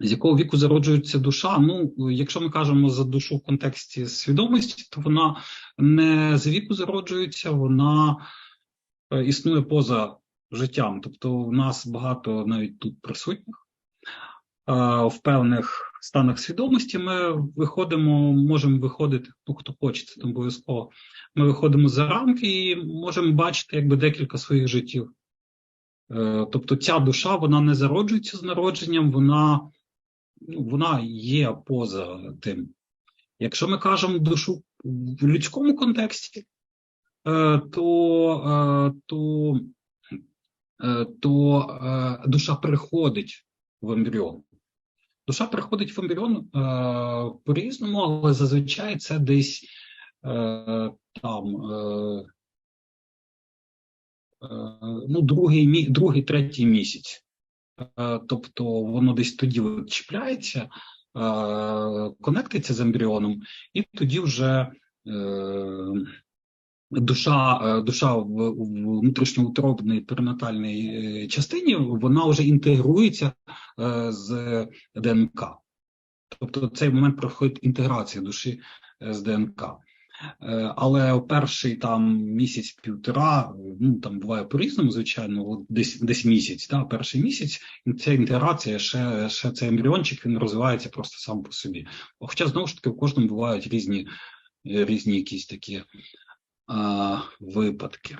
З якого віку зароджується душа? Ну, якщо ми кажемо за душу в контексті свідомості, то вона не з віку зароджується, вона е, існує поза життям. Тобто, в нас багато навіть тут присутніх е, в певних станах свідомості. Ми виходимо, можемо виходити, ну хто хоче, це обов'язково. Ми виходимо за рамки і можемо бачити якби декілька своїх життів. Е, Тобто ця душа вона не зароджується з народженням, вона, вона є поза тим. Якщо ми кажемо душу в людському контексті, е, то, е, то, е, то душа приходить в ембріон. Душа приходить в ембріон по-різному, але зазвичай це десь там. Ну, другий, другий, третій місяць. Е, Тобто воно десь тоді чіпляється, е, конектиться з ембріоном, і тоді вже е, душа, душа в, внутрішньоутробній перинатальній частині вона вже інтегрується з ДНК. Тобто цей момент проходить інтеграція душі з ДНК. Е, Але перший там місяць-півтора, ну там буває по-різному, звичайно, десь десь місяць, да, перший місяць, ця інтеграція, ще, ще цей ембріончик, він розвивається просто сам по собі. Хоча знову ж таки в кожному бувають різні, різні якісь такі а, випадки.